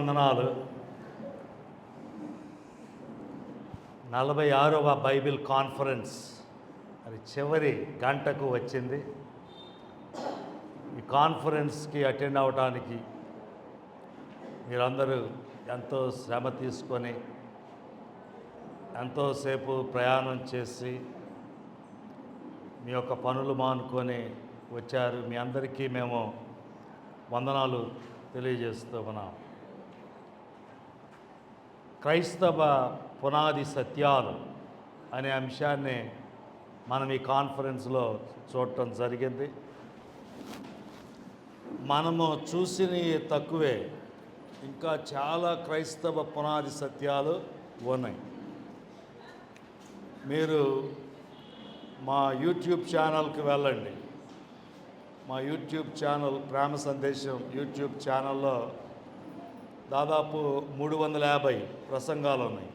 వందనాలు. నలభై ఆరవ బైబిల్ కాన్ఫరెన్స్. అది చివరి గంటకు వచ్చింది. ఈ కాన్ఫరెన్స్కి అటెండ్ అవడానికి మీరందరూ ఎంతో శ్రమ తీసుకొని ఎంతోసేపు ప్రయాణం చేసి మీ యొక్క పనులు మానుకొని వచ్చారు. మీ అందరికీ మేము వందనాలు తెలియజేస్తూ ఉన్నాం. క్రైస్తవ పునాది సత్యాలు అనే అంశాన్ని మనం ఈ కాన్ఫరెన్స్లో చూడటం జరిగింది. మనము చూసినవి తక్కువే ఇంకా చాలా క్రైస్తవ పునాది సత్యాలు ఉన్నాయి. మీరు మా యూట్యూబ్ ఛానల్కి వెళ్ళండి. మా యూట్యూబ్ ఛానల్ ప్రేమ సందేశం యూట్యూబ్ ఛానల్లో దాదాపు మూడు వందల యాభై ప్రసంగాలు ఉన్నాయి.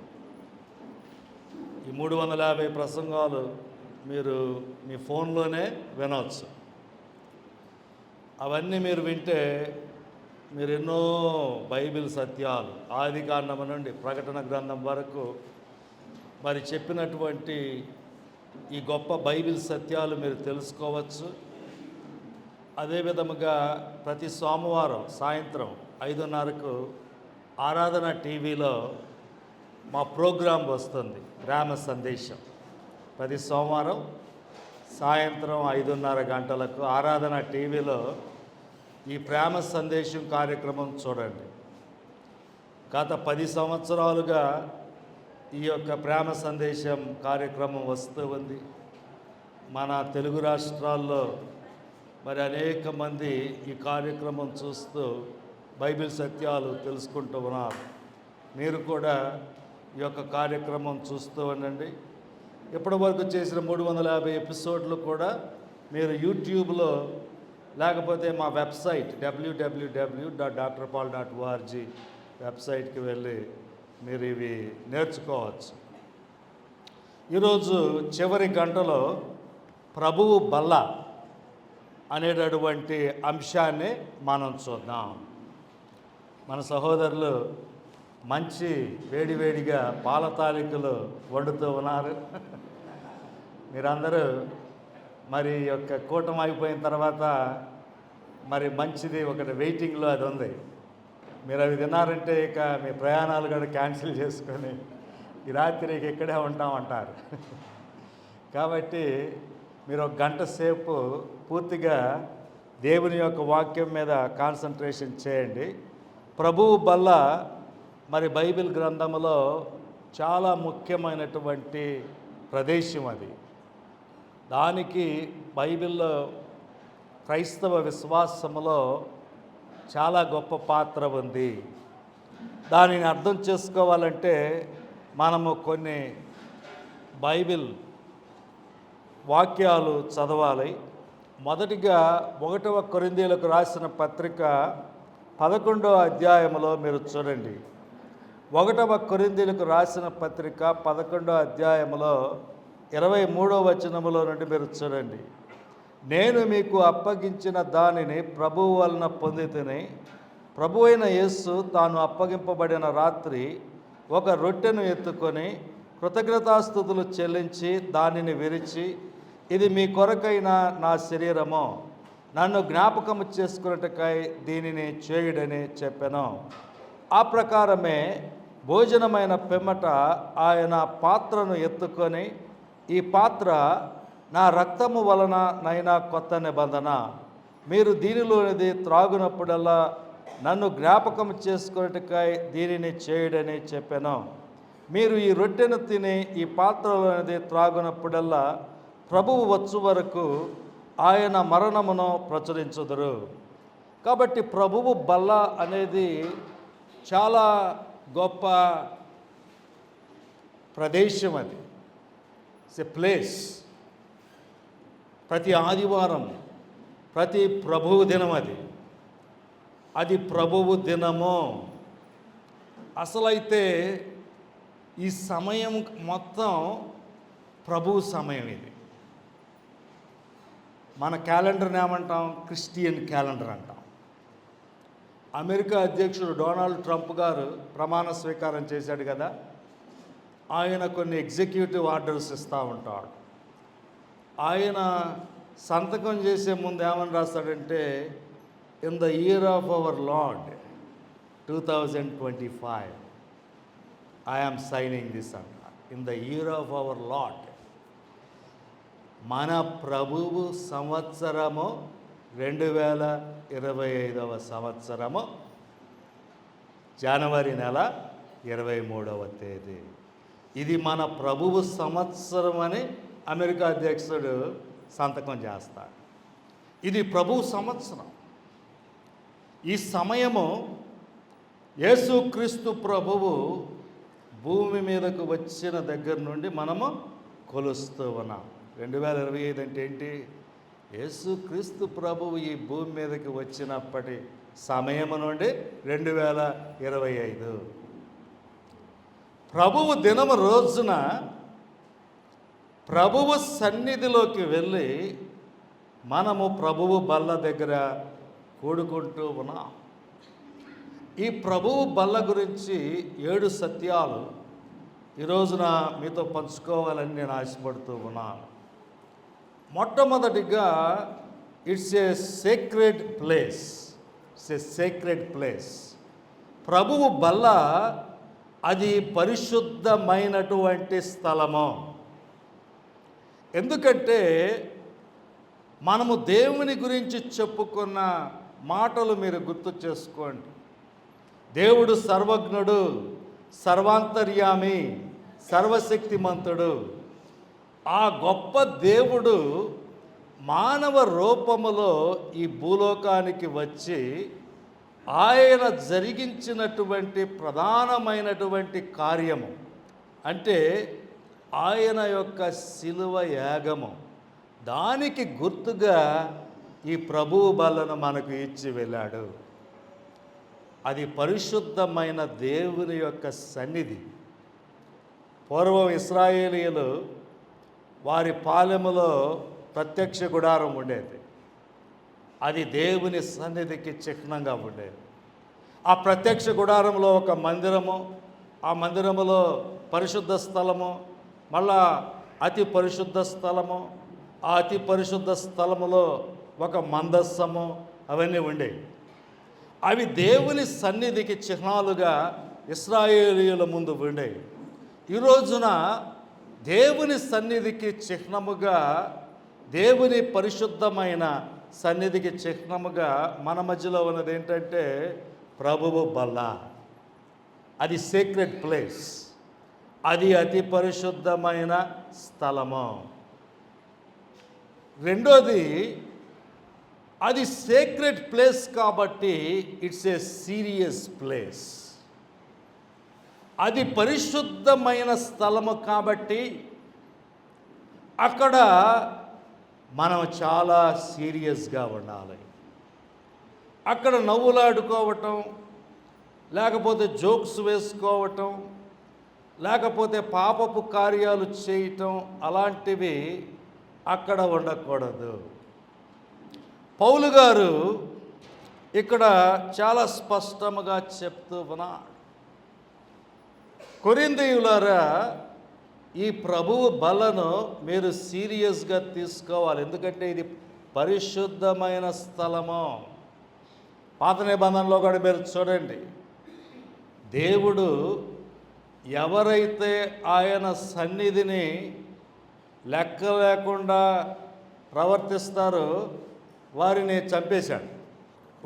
ఈ మూడు వందల యాభై ప్రసంగాలు మీరు మీ ఫోన్లోనే వినవచ్చు. అవన్నీ మీరు వింటే మీరు ఎన్నో బైబిల్ సత్యాలు ఆది కాండం నుండి ప్రకటన గ్రంథం వరకు మరి చెప్పినటువంటి ఈ గొప్ప బైబిల్ సత్యాలు మీరు తెలుసుకోవచ్చు. అదే విధముగా ప్రతి సోమవారం సాయంత్రం ఐదున్నరకు ఆరాధన టీవీలో మా ప్రోగ్రాం వస్తుంది. గ్రామ సందేశం. ప్రతి సోమవారం సాయంత్రం ఐదున్నర గంటలకు ఆరాధన టీవీలో ఈ ప్రేమ సందేశం కార్యక్రమం చూడండి. గత పది సంవత్సరాలుగా ఈ యొక్క ప్రేమ సందేశం కార్యక్రమం వస్తూ ఉంది. మన తెలుగు రాష్ట్రాల్లో మరి అనేక మంది ఈ కార్యక్రమం చూస్తూ బైబిల్ సత్యాలు తెలుసుకుంటూ ఉన్నారు. మీరు కూడా ఈ యొక్క కార్యక్రమం చూస్తూ ఉండండి. ఇప్పటి వరకు చేసిన మూడు వందల యాభై ఎపిసోడ్లు కూడా మీరు యూట్యూబ్లో లేకపోతే మా website W W W dot doctor Paul dot ORG వెబ్సైట్కి వెళ్ళి మీరు ఇవి నేర్చుకోవచ్చు. ఈరోజు చివరి గంటలో ప్రభువు బల్ల అనేటటువంటి అంశాన్ని మనం చూద్దాం. మన సహోదరులు మంచి వేడివేడిగా పాల తాలికలు వండుతూ ఉన్నారు. మీరందరూ మరి యొక్క కూటమి అయిపోయిన తర్వాత మరి మంచిది ఒకటి వెయిటింగ్లో అది ఉంది. మీరు అవి తిన్నారంటే ఇక మీ ప్రయాణాలు కూడా క్యాన్సిల్ చేసుకొని ఈ రాత్రి ఇక్కడే ఉంటామంటారు కాబట్టి మీరు ఒక గంట సేపు పూర్తిగా దేవుని యొక్క వాక్యం మీద కాన్సన్ట్రేషన్ చేయండి. ప్రభువు బల్ల మరి బైబిల్ గ్రంథములో చాలా ముఖ్యమైనటువంటి ప్రదేశం అది. దానికి బైబిల్లో క్రైస్తవ విశ్వాసములో చాలా గొప్ప పాత్ర ఉంది. దానిని అర్థం చేసుకోవాలంటే మనము కొన్ని బైబిల్ వాక్యాలు చదవాలి. మొదటిగా ఒకటవ కొరిందీలకు రాసిన పత్రిక పదకొండవ అధ్యాయంలో మీరు చూడండి. ఒకటవ కొరిందీలకు రాసిన పత్రిక పదకొండవ అధ్యాయంలో ఇరవై మూడవ వచనములో నుండి మీరు చూడండి. నేను మీకు అప్పగించిన దానిని ప్రభువు వలన పొందితిని. ప్రభు అయిన యేస్సు తాను అప్పగింపబడిన రాత్రి ఒక రొట్టెను ఎత్తుకొని కృతజ్ఞతాస్థుతులు చెల్లించి దానిని విరిచి ఇది మీ కొరకైన నా శరీరము? నన్ను జ్ఞాపకము చేసుకున్నట్టుకై దీనిని చేయుడని చెప్పాను. ఆ ప్రకారమే భోజనమైన పిమ్మట ఆయన పాత్రను ఎత్తుకొని ఈ పాత్ర నా రక్తము వలన నైనా కొత్త నిబంధన. మీరు దీనిలోనిది త్రాగునప్పుడల్లా నన్ను జ్ఞాపకం చేసుకున్నట్టుకై దీనిని చేయడని చెప్పాను. మీరు ఈ రొట్టెను తిని ఈ పాత్రలోనిది త్రాగునప్పుడల్లా ప్రభువు వచ్చు వరకు ఆయన మరణమును ప్రచురించుదురు. కాబట్టి ప్రభువు బల్ల అనేది చాలా గొప్ప ప్రదేశం అది. ఇట్స్ ఎ ప్లేస్ ప్రతి ఆదివారం ప్రతి ప్రభువు దినం అది. అది ప్రభువు దినము. అసలైతే ఈ సమయం మొత్తం ప్రభువు సమయం ఇది. మన క్యాలెండర్ని ఏమంటాం? క్రిస్టియన్ క్యాలెండర్ అంటాం. అమెరికా అధ్యక్షుడు డొనాల్డ్ ట్రంప్ గారు ప్రమాణ స్వీకారం చేశాడు కదా. ఆయన కొన్ని ఎగ్జిక్యూటివ్ ఆర్డర్స్ ఇస్తూ ఉంటాడు. ఆయన సంతకం చేసే ముందు ఏమని రాస్తాడంటే in the year of our Lord two thousand twenty five I'm signing this అంట in the year of our Lord మన ప్రభువు సంవత్సరము రెండు వేల ఇరవై ఐదవ సంవత్సరము జనవరి నెల ఇరవై మూడవ తేదీ. ఇది మన ప్రభువు సంవత్సరం అని అమెరికా అధ్యక్షుడు సంతకం చేస్తాడు. ఇది ప్రభువు సంవత్సరం. ఈ సమయము యేసుక్రీస్తు ప్రభువు భూమి మీదకు వచ్చిన దగ్గర నుండి మనము కొలుస్తూ ఉన్నాం. రెండు వేల ఇరవై ఐదు అంటే ఏంటి? యేసుక్రీస్తు ప్రభువు ఈ భూమి మీదకి వచ్చినప్పటి సమయము నుండి రెండు వేల ఇరవై ఐదు. ప్రభువు దినము రోజున ప్రభువు సన్నిధిలోకి వెళ్ళి మనము ప్రభువు బల్ల దగ్గర కూడుకుంటూ ఉన్నాం. ఈ ప్రభువు బల్ల గురించి ఏడు సత్యాలు ఈ రోజున మీతో పంచుకోవాలని నేను ఆశపడుతూ ఉన్నాను. మొట్టమొదటిగా it's a sacred place it's a sacred place ప్రభువు బల్ల అది పరిశుద్ధమైనటువంటి స్థలము. ఎందుకంటే మనము దేవుని గురించి చెప్పుకున్న మాటలు మీరు గుర్తు చేసుకోండి. దేవుడు సర్వజ్ఞుడు సర్వాంతర్యామి సర్వశక్తిమంతుడు. ఆ గొప్ప దేవుడు మానవ రూపములో ఈ భూలోకానికి వచ్చి ఆయన జరిగించినటువంటి ప్రధానమైనటువంటి కార్యము అంటే ఆయన యొక్క శిలువ యాగము. దానికి గుర్తుగా ఈ ప్రభువు బలను మనకు ఇచ్చి వెళ్ళాడు. అది పరిశుద్ధమైన దేవుని యొక్క సన్నిధి. పూర్వం ఇస్రాయేలీలు వారి పాలెములో ప్రత్యక్ష గుడారం ఉండేది. అది దేవుని సన్నిధికి చిహ్నంగా ఉండేది. ఆ ప్రత్యక్ష గుడారంలో ఒక మందిరము ఆ మందిరములో పరిశుద్ధ స్థలము మళ్ళా అతి పరిశుద్ధ స్థలము ఆ అతి పరిశుద్ధ స్థలములో ఒక మందస్సము అవన్నీ ఉండేవి అవి దేవుని సన్నిధికి చిహ్నాలుగా ఇస్రాయేలీయుల ముందు ఉండేవి ఈ రోజున దేవుని సన్నిధికి చిహ్నముగా దేవుని పరిశుద్ధమైన సన్నిధికి చిహ్నముగా మన మధ్యలో ఉన్నది ఏంటంటే ప్రభువు బల్ల అది సీక్రెట్ ప్లేస్ అది అతి పరిశుద్ధమైన స్థలము. రెండోది అది సేక్రెట్ ప్లేస్ కాబట్టి ఇట్స్ ఏ సీరియస్ ప్లేస్ అది పరిశుద్ధమైన స్థలము కాబట్టి అక్కడ మనం చాలా సీరియస్గా ఉండాలి. అక్కడ నవ్వులాడుకోవటం లేకపోతే జోక్స్ వేసుకోవటం లేకపోతే పాపపు కార్యాలు చేయటం అలాంటివి అక్కడ ఉండకూడదు. పౌలు గారు ఇక్కడ చాలా స్పష్టముగా చెప్తూ ఉన్నాడు కొరిందీయులారా ఈ ప్రభువు బలను మీరు సీరియస్గా తీసుకోవాలి. ఎందుకంటే ఇది పరిశుద్ధమైన స్థలము. పాత నిబంధనలో కూడా మీరు చూడండి. దేవుడు ఎవరైతే ఆయన సన్నిధిని లెక్క లేకుండా ప్రవర్తిస్తారో వారిని చంపేశాడు.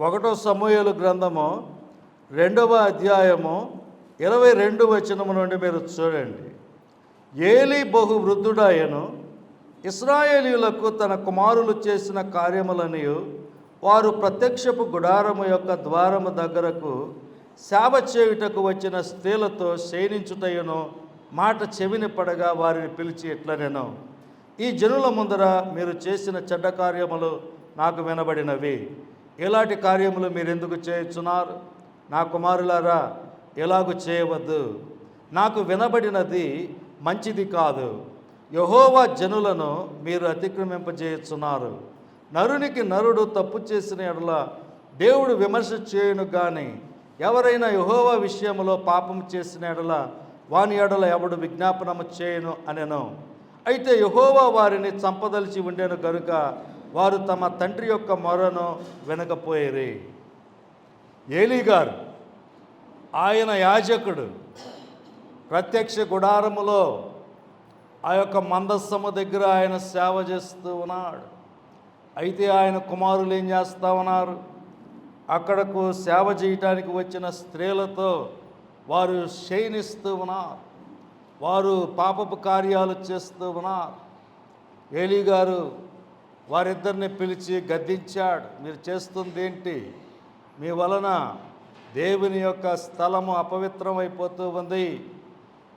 ఒకటో సమూహలు గ్రంథము రెండవ అధ్యాయము ఇరవై రెండు వచనము నుండి మీరు చూడండి. ఏలి బహు వృద్ధుడాయను ఇస్రాయేలీయులకు తన కుమారులు చేసిన కార్యములని వారు ప్రత్యక్షపు గుడారము యొక్క ద్వారము దగ్గరకు సేవ చేయుటకు వచ్చిన స్త్రీలతో శయనించుటయును మాట చెవిని పడగా వారిని పిలిచి ఎట్లా నేను ఈ జనుల ముందర మీరు చేసిన చెడ్డ కార్యములు నాకు వినబడినవి. ఎలాంటి కార్యములు మీరు ఎందుకు చేయుచున్నారు? నా కుమారులారా ఎలాగు చేయవద్దు? నాకు వినబడినది మంచిది కాదు. యహోవా జనులను మీరు అతిక్రమింపజేస్తున్నారు నరునికి నరుడు తప్పు చేసిన ఎడల దేవుడు విమర్శ చేయును కానీ ఎవరైనా యహోవా విషయంలో పాపం చేసిన ఎడల వాని ఎడల ఎవడు విజ్ఞాపనము చేయను అనెను. అయితే యహోవా వారిని చంపదలిచి ఉండేను కనుక వారు తమ తండ్రి యొక్క మొరను వినకపోయేరి. ఏలీ గారు ఆయన యాజకుడు. ప్రత్యక్ష గుడారములో ఆ యొక్క మందస్సము దగ్గర ఆయన సేవ చేస్తూ ఉన్నాడు. అయితే ఆయన కుమారులు ఏం చేస్తూ ఉన్నారు? అక్కడకు సేవ చేయటానికి వచ్చిన స్త్రీలతో వారు శయనిస్తూ ఉన్నారు. వారు పాపపు కార్యాలు చేస్తూ ఉన్నారు. ఏలీ గారు వారిద్దరిని పిలిచి గద్దించాడు. మీరు చేస్తుంది ఏంటి మీ వలన దేవుని యొక్క స్థలము అపవిత్రం అయిపోతూ ఉంది.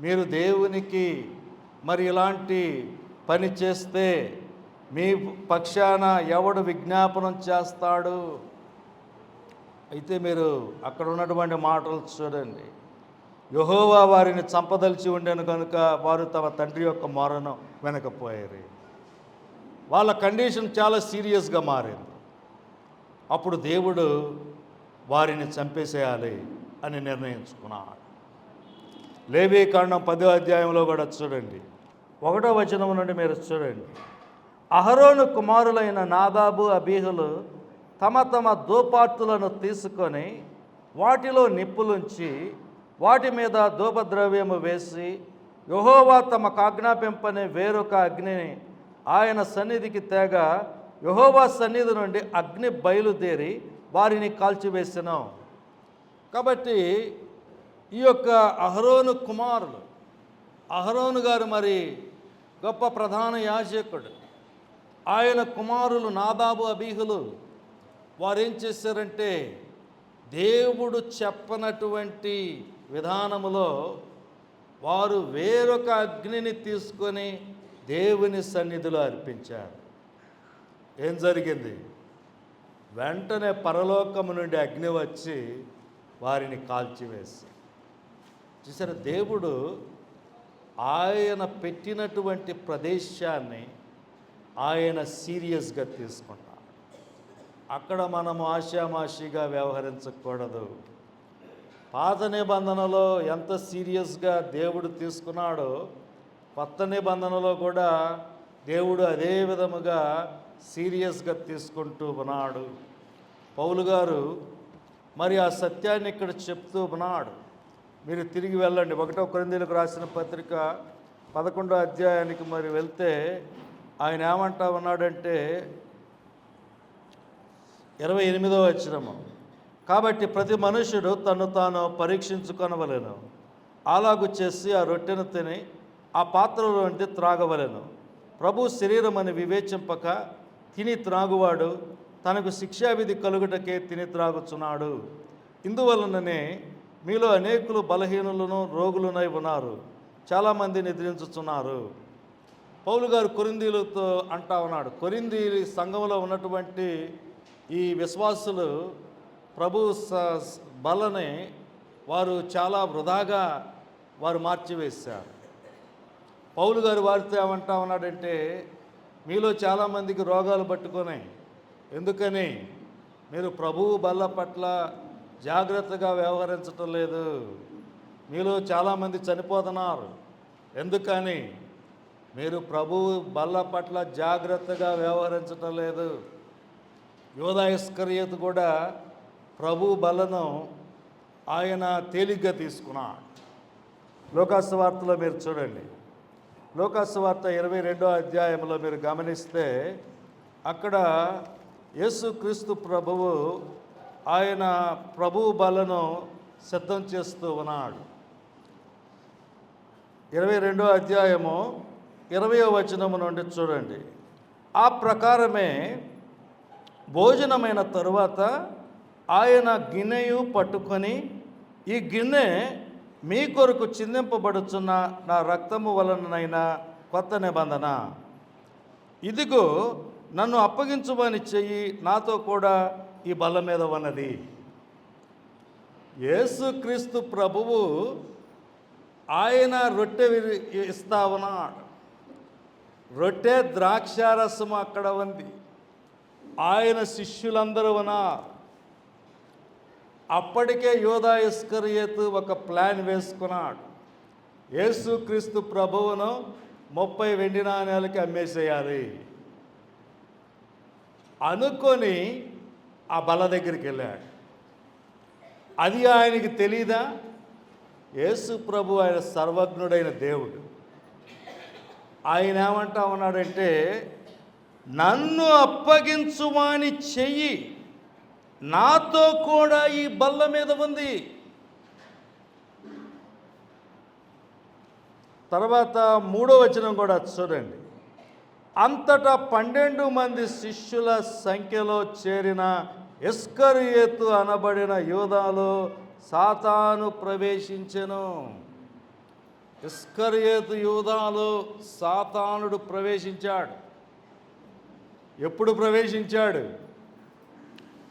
మీరు దేవునికి మరి ఇలాంటి పని చేస్తే మీ పక్షాన ఎవడు విజ్ఞాపనం చేస్తాడు? అయితే మీరు అక్కడ ఉన్నటువంటి మాటలు చూడండి. యహోవా వారిని చంపదలిచి ఉండేను కనుక వారు తమ తండ్రి యొక్క మరణం వెనకపోయారు. వాళ్ళ కండిషన్ చాలా సీరియస్గా మారింది. అప్పుడు దేవుడు వారిని చంపేసేయాలి అని నిర్ణయించుకున్నాడు. లేవీ కాండం పదో అధ్యాయంలో కూడా చూడండి. ఒకటో వచనం నుండి మీరు చూడండి. అహరోను కుమారులైన నాదాబు అబీహులు తమ తమ దోపార్తులను తీసుకొని వాటిలో నిప్పులుంచి వాటి మీద ధూపద్రవ్యము వేసి యహోవా తమ కాజ్ఞాపింపనే వేరొక అగ్నిని ఆయన సన్నిధికి తేగ యహోవా సన్నిధి నుండి అగ్ని బయలుదేరి వారిని కాల్చివేసినాం. కాబట్టి ఈ యొక్క అహరోను కుమారులు అహరోను గారు మరి గొప్ప ప్రధాన యాజకుడు. ఆయన కుమారులు నాదాబు అబీహులు. వారు ఏం చేశారంటే దేవుడు చెప్పనటువంటి విధానములో వారు వేరొక అగ్నిని తీసుకొని దేవుని సన్నిధిలో అర్పించారు. ఏం జరిగింది? వెంటనే పరలోకము నుండి అగ్ని వచ్చి వారిని కాల్చివేసి. చూసారా దేవుడు ఆయన పెట్టినటువంటి ప్రదేశాన్ని ఆయన సీరియస్గా తీసుకున్నా అక్కడ మనము ఆశామాషిగా వ్యవహరించకూడదు. పాత నిబంధనలో ఎంత సీరియస్గా దేవుడు తీసుకున్నాడో కొత్త నిబంధనలో కూడా దేవుడు అదే విధముగా సీరియస్గా తీసుకుంటూ ఉన్నాడు. పౌలు గారు మరి ఆ సత్యాన్ని ఇక్కడ చెప్తూ ఉన్నాడు. మీరు తిరిగి వెళ్ళండి. ఒకటో కొరిందీలకు రాసిన పత్రిక పదకొండో అధ్యాయానికి మరి వెళ్తే ఆయన ఏమంటా ఉన్నాడంటే ఇరవై ఎనిమిదో వచ్చినము కాబట్టి ప్రతి మనుషుడు తను తాను పరీక్షించుకొనవలెను. అలాగు చేసి ఆ రొట్టెను తిని ఆ పాత్రలో నుండి త్రాగవలెను. ప్రభు శరీరం అని వివేచింపక తిని త్రాగువాడు తనకు శిక్షావిధి కలుగుటకే తిని త్రాగుచున్నాడు. ఇందువలననే మీలో అనేకులు బలహీనులను రోగులునై ఉన్నారు. చాలామంది నిద్రించుచున్నారు. పౌలు గారు కొరిందీలతో అంటా ఉన్నాడు కొరింది సంఘంలో ఉన్నటువంటి ఈ విశ్వాసులు ప్రభు స- బలని వారు చాలా వృధాగా వారు మార్చివేశారు. పౌలు గారు వారితో ఏమంటా ఉన్నాడంటే మీలో చాలామందికి రోగాలు పట్టుకున్నాయి ఎందుకని? మీరు ప్రభువు బల్ల పట్ల జాగ్రత్తగా వ్యవహరించటం లేదు. మీలో చాలామంది చనిపోతున్నారు. ఎందుకని? మీరు ప్రభువు బల్ల పట్ల జాగ్రత్తగా వ్యవహరించటం లేదు. యోధాయస్కర్యత కూడా ప్రభు బలను ఆయన తేలిగ్గా తీసుకున్నాడు. లోకాసు వార్తలో మీరు చూడండి. లోకాసువార్త ఇరవై రెండో అధ్యాయంలో మీరు గమనిస్తే అక్కడ యేసుక్రీస్తు ప్రభువు ఆయన ప్రభువు బలను సిద్ధం చేస్తూ ఉన్నాడు. ఇరవై రెండో అధ్యాయము ఇరవయో వచనము నుండి చూడండి. ఆ ప్రకారమే భోజనమైన తరువాత ఆయన గిన్నెయు పట్టుకొని ఈ గిన్నె మీ కొరకు చిందింపబడుచున్న నా రక్తము వలననైనా కొత్త నిబంధన. ఇదిగో నన్ను అప్పగించుమని చెయ్యి నాతో కూడా ఈ బల్ల మీద ఉన్నది. యేసుక్రీస్తు ప్రభువు ఆయన రొట్టె ఇస్తా ఉన్నాడు. రొట్టె ద్రాక్షారసము అక్కడ ఉంది. ఆయన శిష్యులందరూ ఉన్నారు. అప్పటికే యోధా ఇస్కరియేతు ఒక ప్లాన్ వేసుకున్నాడు. యేసుక్రీస్తు ప్రభువును ముప్పై వెండి నాణ్యాలకి అమ్మేసేయాలి. అనుకొని ఆ బల దగ్గరికి వెళ్ళాడు. అది ఆయనకి తెలీదా? యేసు ప్రభు ఆయన సర్వజ్ఞుడైన దేవుడు. ఆయన ఏమంటా ఉన్నాడంటే నన్ను అప్పగించువాని చెయ్యి. నాతో కూడా ఈ బల్ల మీద ఉంది. తర్వాత మూడో వచనం కూడా చూడండి. అంతటా పన్నెండు మంది శిష్యుల సంఖ్యలో చేరిన ఇస్కరియేతు అనబడిన యూదాలో సాతాను ప్రవేశించెను. ఇస్కరియేతు యూదాలో సాతానుడు ప్రవేశించాడు. ఎప్పుడు ప్రవేశించాడు?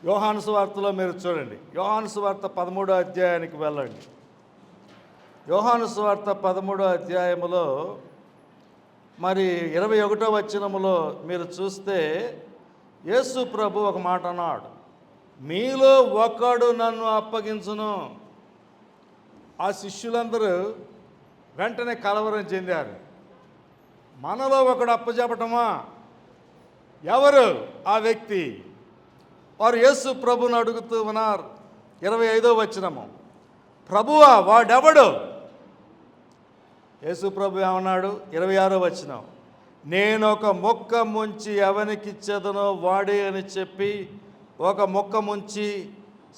యోహాను సువార్తలో మీరు చూడండి. యోహాను సువార్త పదమూడో అధ్యాయానికి వెళ్ళండి. యోహాను సువార్త పదమూడో అధ్యాయములో మరి ఇరవై ఒకటో వచనములో మీరు చూస్తే యేసు ప్రభు ఒక మాట అన్నాడు. మీలో ఒకడు నన్ను అప్పగించును. ఆ శిష్యులందరూ వెంటనే కలవరం చెందారు. మనలో ఒకడు అప్పచెప్పటమా ఎవరు? ఆ వ్యక్తి. వారు యేసు ప్రభుని అడుగుతూ ఉన్నారు. ఇరవై ఐదో వచ్చినము ప్రభువా వాడెవడు? యేసు ప్రభు ఏమన్నాడు? ఇరవై ఆరో వచ్చినం నేను ఒక మొక్క ముంచి ఎవనికిచ్చేదనో వాడే అని చెప్పి ఒక మొక్క ముంచి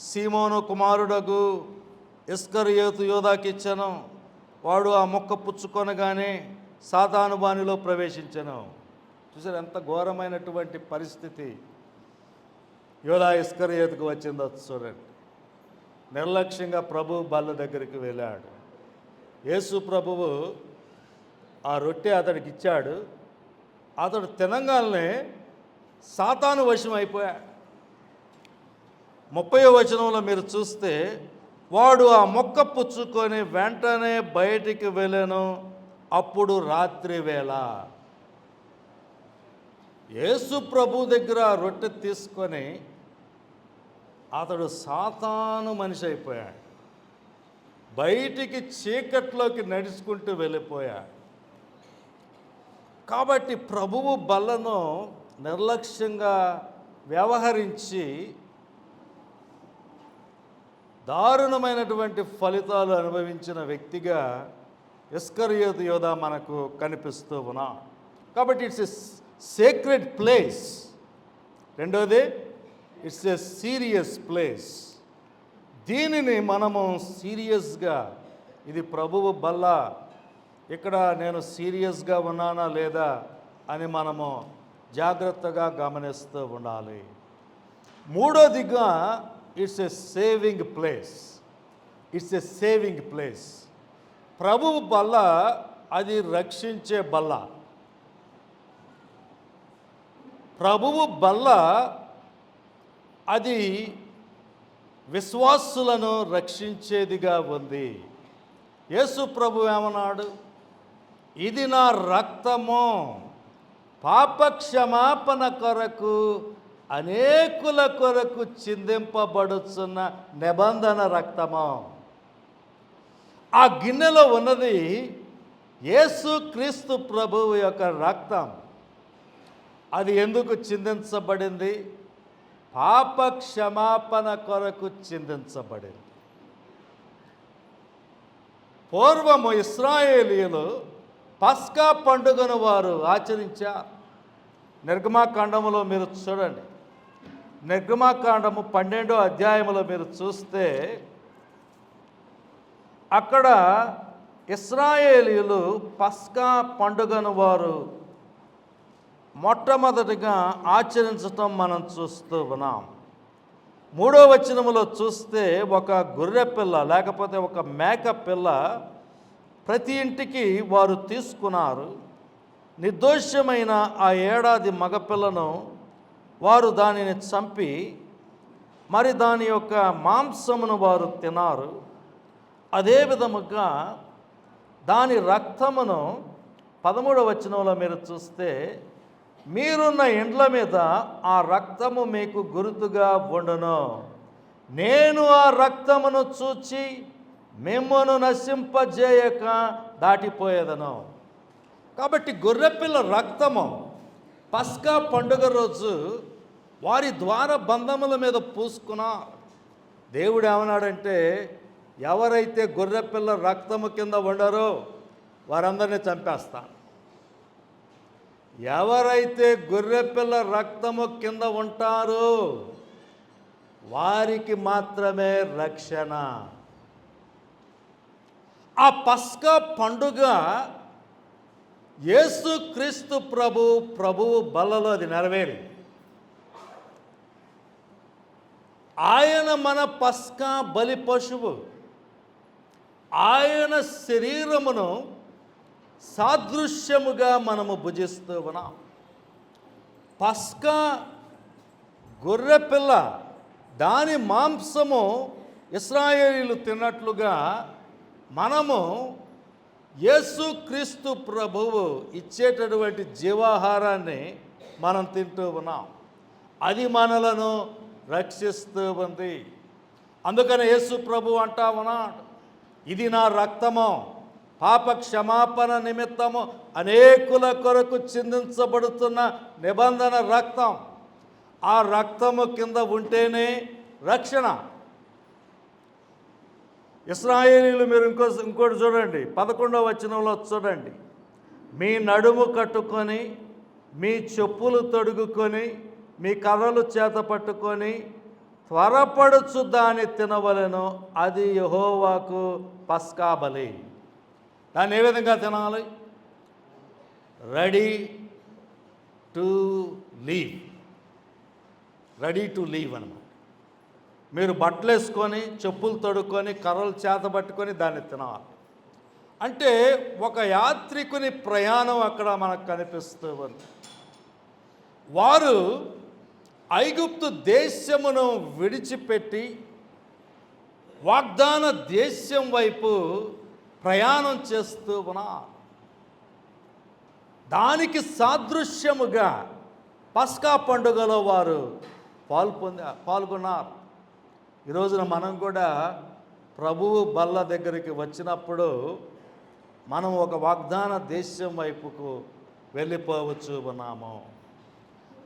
సీమోను కుమారుడగు ఇస్కరియోతు యోధాకిచ్చాను వాడు ఆ మొక్క పుచ్చుకొనగానే సాతాను బాణిలో ప్రవేశించను. చూసారు ఎంత ఘోరమైనటువంటి పరిస్థితి. యోధా ఇస్కరియోతుకు వచ్చిందో చూడండి. నిర్లక్ష్యంగా ప్రభు బల్ల దగ్గరికి వెళ్ళాడు. యేసు ప్రభువు ఆ రొట్టె అతడికి ఇచ్చాడు. అతడు తినంగానే సాతాను వశం అయిపోయాడు ముప్పై వచనంలో మీరు చూస్తే వాడు ఆ మొక్క పుచ్చుకొని వెంటనే బయటికి వెళ్ళాను అప్పుడు రాత్రి వేళ. యేసు ప్రభు దగ్గర ఆ రొట్టె తీసుకొని అతడు సాతాను మనిషి అయిపోయాడు. బయటికి చీకట్లోకి నడుచుకుంటూ వెళ్ళిపోయాడు. కాబట్టి ప్రభువు బల్లను నిర్లక్ష్యంగా వ్యవహరించి దారుణమైనటువంటి ఫలితాలు అనుభవించిన వ్యక్తిగా ఇస్కరియోత్ యోధ మనకు కనిపిస్తూ ఉన్నా కాబట్టి ఇట్స్ ఎ సేక్రెడ్ ప్లేస్. రెండోది ఇట్స్ ఎ సీరియస్ ప్లేస్ దీనిని మనము సీరియస్గా ఇది ప్రభువు బల్ల ఇక్కడ నేను సీరియస్గా ఉన్నానా లేదా అని మనము జాగ్రత్తగా గమనిస్తూ ఉండాలి. మూడోదిగా it's a saving place it's a saving place ప్రభువు బల్ల అది రక్షించే బల్ల. ప్రభువు బల్ల అది విశ్వాసులను రక్షించేదిగా ఉంది. యేసు ప్రభు ఏమన్నాడు? ఇది నా రక్తము పాపక్షమాపణ కొరకు అనేకుల కొరకు చిందింపబడుచున్న నిబంధన రక్తము. ఆ గిన్నెలో ఉన్నది యేసు క్రీస్తు ప్రభువు యొక్క రక్తం. అది ఎందుకు చిందించబడింది? పాప క్షమాపణ కొరకు చిందించబడింది. పూర్వము ఇస్రాయేలీలు పస్కా పండుగను వారు ఆచరించారు. నిర్గమాకాండములో మీరు చూడండి. నిర్గమాకాండము పన్నెండో అధ్యాయములో మీరు చూస్తే అక్కడ ఇస్రాయేలీలు పస్కా పండుగను వారు మొట్టమొదటిగా ఆచరించటం మనం చూస్తూ ఉన్నాం. మూడో వచనములో చూస్తే ఒక గొర్రె పిల్ల లేకపోతే ఒక మేక పిల్ల ప్రతి ఇంటికి వారు తీసుకున్నారు. నిర్దోషమైన ఆ ఏడాది మగపిల్లను వారు దానిని చంపి మరి దాని యొక్క మాంసమును వారు తినారు అదే విధముగా దాని రక్తమును పదమూడవ వచనంలో మీరు చూస్తే మీరున్న ఇండ్ల మీద ఆ రక్తము మీకు గుర్తుగా ఉండును. నేను ఆ రక్తమును చూచి మిమ్మను నశింపజేయక దాటిపోయేదను. కాబట్టి గొర్రెపిల్ల రక్తము పస్కా పండుగ రోజు వారి ద్వార బంధముల మీద పూసుకున్నారు దేవుడు ఏమన్నాడంటే ఎవరైతే గొర్రెపిల్ల రక్తము కింద ఉండరో వారందరినీ చంపేస్తాను. ఎవరైతే గొర్రెపిల్ల రక్తము కింద ఉంటారో వారికి మాత్రమే రక్షణ. ఆ పస్కా పండుగ యేసుక్రీస్తు ప్రభు ప్రభువు బలలో అది నెరవేరి ఆయన మన పస్కా బలి పశువు. ఆయన శరీరమును సాదృశ్యముగా మనము భుజిస్తూ ఉన్నాం. పస్కా గొర్రెపిల్ల దాని మాంసము ఇస్రాయేలీలు తిన్నట్లుగా మనము యేసుక్రీస్తు ప్రభువు ఇచ్చేటటువంటి జీవాహారాన్ని మనం తింటూ ఉన్నాం. అది మనలను రక్షిస్తూ ఉంది. అందుకని యేసు ప్రభు అంటా ఉన్నాడు ఇది నా రక్తము పాప క్షమాపణ నిమిత్తము అనేకుల కొరకు చిందించబడుతున్న నిబంధన రక్తం. ఆ రక్తము కింద ఉంటేనే రక్షణ. ఇస్రాయేలీలు మీరు ఇంకో ఇంకోటి చూడండి. పదకొండవ వచనంలో చూడండి. మీ నడుము కట్టుకొని మీ చెప్పులు తొడుగుకొని మీ కర్రలు చేత పట్టుకొని త్వరపడుచు దాన్ని తినవలను. అది యహోవాకు పస్కాబలి దాన్ని ఏ విధంగా తినాలి? Ready to leave ready to leave అనమాట మీరు బట్టలు వేసుకొని చెప్పులు తొడుక్కొని కర్రలు చేత పట్టుకొని దాన్ని తినాలి. అంటే ఒక యాత్రికుని ప్రయాణం అక్కడ మనకు కనిపిస్తూ ఉంది. వారు ఐగుప్తు దేశమును విడిచిపెట్టి వాగ్దాన దేశం వైపు ప్రయాణం చేస్తూ ఉన్నారు దానికి సాదృశ్యముగా పస్కా పండుగలో వారు పాల్పొంది పాల్గొన్నారు. ఈ రోజున మనం కూడా ప్రభువు బల్ల దగ్గరికి వచ్చినప్పుడు మనం ఒక వాగ్దాన దేశం వైపుకు వెళ్ళిపోవచ్చు ఉన్నాము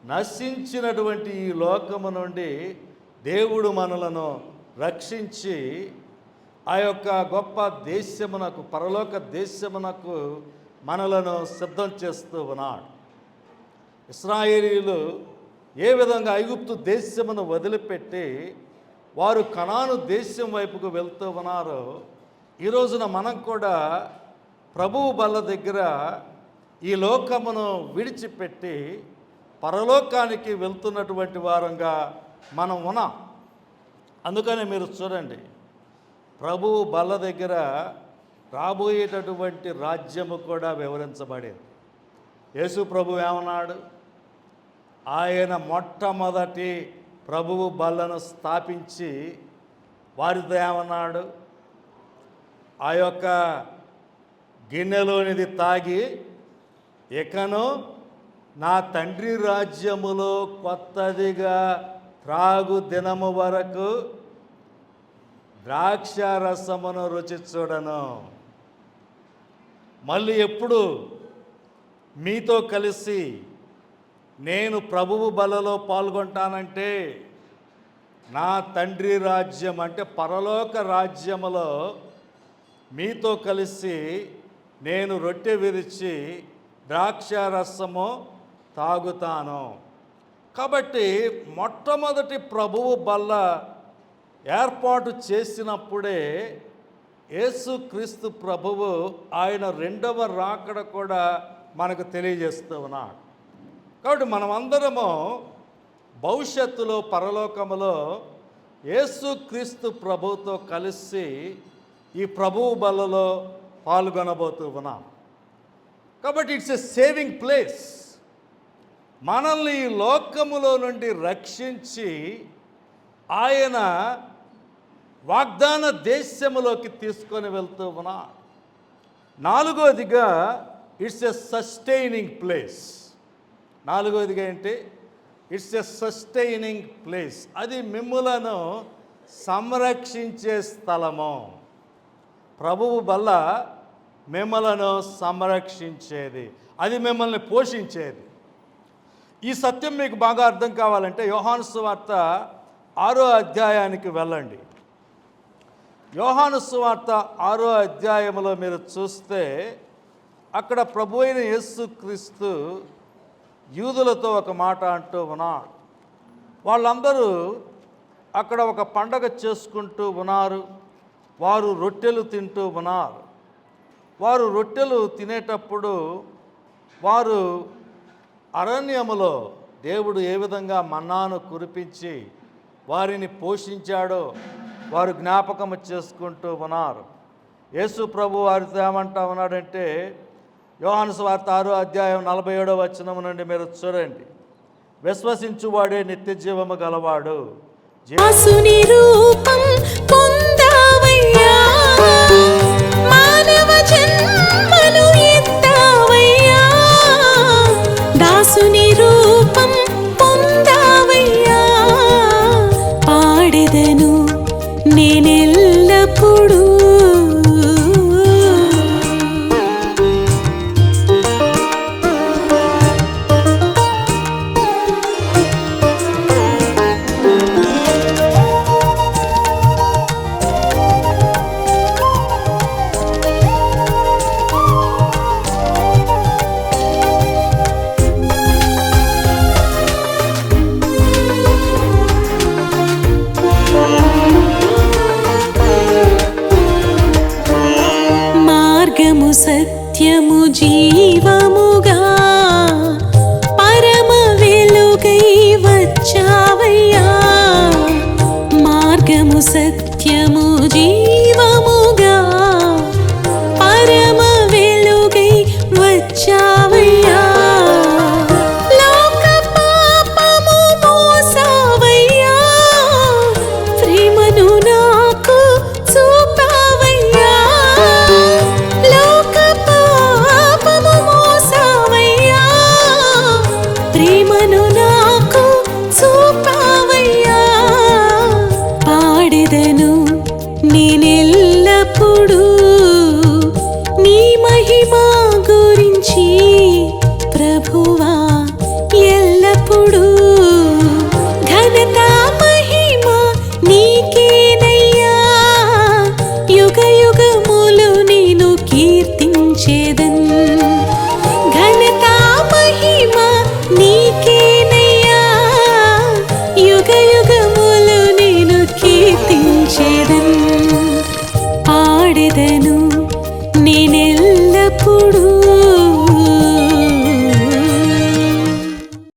నశించినటువంటి ఈ లోకము నుండి దేవుడు మనలను రక్షించి ఆ యొక్క గొప్ప దేశమునకు పరలోక దేశమునకు మనలను సిద్ధం చేస్తూ ఉన్నాడు. ఇస్రాయేలీలు ఏ విధంగా ఐగుప్తు దేశమును వదిలిపెట్టి వారు కణాను దేశం వైపుకు వెళ్తూ ఉన్నారో ఈ రోజున మనం కూడా ప్రభువు బల్ల దగ్గర ఈ లోకమును విడిచిపెట్టి పరలోకానికి వెళ్తున్నటువంటి వారంగా మనం ఉన్నాం. అందుకని మీరు చూడండి ప్రభువు బల్ల దగ్గర రాబోయేటటువంటి రాజ్యము కూడా వివరించబడేది. యేసు ప్రభు ఏమన్నాడు? ఆయన మొట్టమొదటి ప్రభువు బల్లను స్థాపించి వారితో ఏమన్నాడు? ఆ యొక్క గిన్నెలోనిది తాగి ఇకను నా తండ్రి రాజ్యములో కొత్తదిగా త్రాగు దినము వరకు ద్రాక్ష రసమును రుచి చూడను మళ్ళీ ఎప్పుడు మీతో కలిసి నేను ప్రభువు బలలో పాల్గొంటానంటే నా తండ్రి రాజ్యం అంటే పరలోక రాజ్యములో మీతో కలిసి నేను రొట్టె విరిచి ద్రాక్ష రసము తాగుతాను. కాబట్టి మొట్టమొదటి ప్రభువు బల్ల ఏర్పాటు చేసినప్పుడే యేసుక్రీస్తు ప్రభువు ఆయన రెండవ రాకడ కూడా మనకు తెలియజేస్తూ ఉన్నాడు. కాబట్టి మనమందరము భవిష్యత్తులో పరలోకములో యేసుక్రీస్తు ప్రభువుతో కలిసి ఈ ప్రభువు బలలో పాల్గొనబోతూ ఉన్నాం. కాబట్టి ఇట్స్ ఎ సేవింగ్ ప్లేస్. మనల్ని ఈ లోకములో నుండి రక్షించి ఆయన వాగ్దాన దేశములోకి తీసుకొని వెళ్తూ ఉన్నాడు నాలుగోదిగా ఇట్స్ ఎ సస్టైనింగ్ ప్లేస్ నాలుగోదిగా ఏంటి? ఇట్స్ ఎ సస్టైనింగ్ ప్లేస్ అది మిమ్ములను సంరక్షించే స్థలము. ప్రభువు వల్ల మిమ్మలను సంరక్షించేది. అది మిమ్మల్ని పోషించేది. ఈ సత్యం మీకు బాగా అర్థం కావాలంటే యోహాను వార్త ఆరో అధ్యాయానికి వెళ్ళండి. యోహాను సువార్త ఆరో అధ్యాయంలో మీరు చూస్తే అక్కడ ప్రభు అయిన యేసుక్రీస్తు యూదులతో ఒక మాట అంటూ ఉన్నాడు. వాళ్ళందరూ అక్కడ ఒక పండగ చేసుకుంటూ ఉన్నారు. వారు రొట్టెలు తింటూ ఉన్నారు. వారు రొట్టెలు తినేటప్పుడు వారు అరణ్యములో దేవుడు ఏ విధంగా మన్నాను కురిపించి వారిని పోషించాడో వారు జ్ఞాపకం చేసుకుంటూ ఉన్నారు. యేసు ప్రభు వారితో ఏమంటా ఉన్నాడంటే యోహాను వార్త ఆరో అధ్యాయం నలభై ఏడో వచనము నుండి మీరు చూడండి. విశ్వసించువాడే నిత్య జీవము గలవాడు. రూపం